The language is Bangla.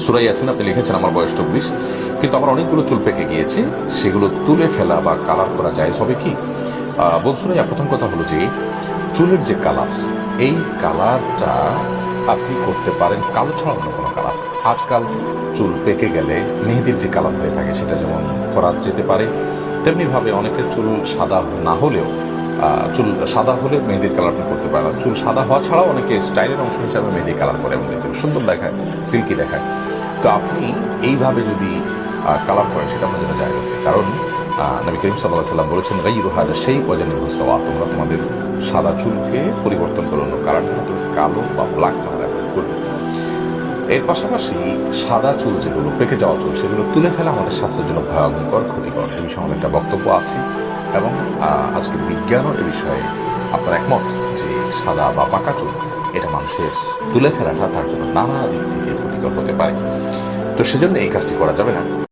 সুরাই ইয়াসিন আপনি লিখেছেন আমার বয়স চব্বিশ। কিন্তু আমার অনেকগুলো চুল পেকে গিয়েছে সেগুলো তুলে ফেলা বা কালার করা যায় সবে কি? আহ, বোন সুরাইয়া প্রথম কথা হলো যে চুলের যে কালার এই কালারটা আপনি করতে পারেন কালো ছাড়া অন্য কোনো কালার। আজকাল চুল পেকে গেলে মেহেদির যে কালার হয়ে থাকে সেটা যেমন করা যেতে পারে তেমনিভাবে অনেকের চুল সাদা না হলেও চুল সাদা হলে মেহেদির কালার আপনি করতে পারেন। চুল সাদা হওয়া ছাড়াও অনেকে স্টাইলের অংশ হিসাবে মেহেদি কালার করে এবং দেখতে সুন্দর দেখায়, সিল্কি দেখায়। তো আপনি এইভাবে যদি কালার করেন, সেটা আপনার জন্য যায় আছে। কারণ নবী করিম সাল্লাহ সাল্লাম বলেছেন গাই রুহাদ সেই ওয়াজানি হুসাওয়া তোমরা তোমাদের সাদা চুলকে পরিবর্তন করে অন্য কালার কালো বা ব্ল্যাক কালার অ্যাভয়েড করবে। এর পাশাপাশি সাদা চুল যেগুলো, পেকে যাওয়া চুল, সেগুলো তুলে ফেলা আমাদের স্বাস্থ্যের জন্য ভয়ঙ্কর, ক্ষতিকর। এই বিষয়ে আমার একটা বক্তব্য আছে। এবং আজকে বিজ্ঞানও এ বিষয়ে আপনার একমত যে সাদা বা পাকা চুল এটা মানুষের তুলে ফেলাটা তার জন্য নানা দিক থেকে ক্ষতিকর হতে পারে। তো সেজন্য এই কাজটি করা যাবে না।